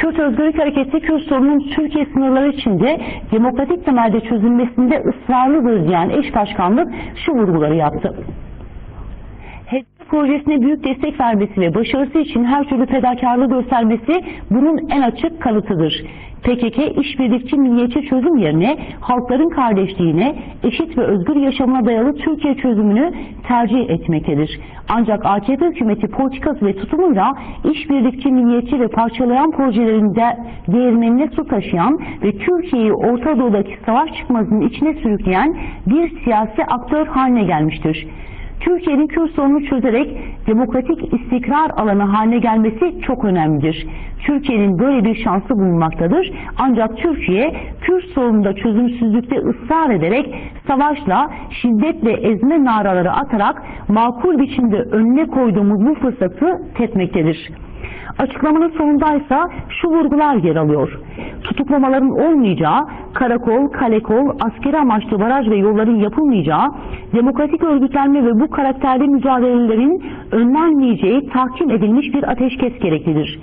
Kürt Özgürlük Hareketi Kürt sorunun Türkiye sınırları içinde demokratik temelde çözülmesinde ısrarlı diyen eş başkanlık şu vurguları yaptı. Projesine büyük destek vermesi ve başarısı için her türlü fedakarlığı göstermesi bunun en açık kanıtıdır. PKK işbirlikçi milliyetçi çözüm yerine halkların kardeşliğine, eşit ve özgür yaşamına dayalı Türkiye çözümünü tercih etmektedir. Ancak AKP hükümeti politikası ve tutumuyla işbirlikçi milliyetçi ve parçalayan projelerinde değirmenine su taşıyan ve Türkiye'yi Orta Doğu'daki savaş çıkmazının içine sürükleyen bir siyasi aktör haline gelmiştir. Türkiye'nin Kürt sorununu çözerek demokratik istikrar alanı haline gelmesi çok önemlidir. Türkiye'nin böyle bir şansı bulunmaktadır. Ancak Türkiye Kürt sorununda çözümsüzlükte ısrar ederek savaşla, şiddetle ezme naraları atarak makul biçimde önüne koyduğumuz bu fırsatı tepmektedir. Açıklamanın sonundaysa şu vurgular yer alıyor. Tutuklamaların olmayacağı, karakol, kalekol, askeri amaçlı baraj ve yolların yapılmayacağı, demokratik örgütlenme ve bu karakterli mücadelelerin önlenmeyeceği tahkim edilmiş bir ateşkes gereklidir.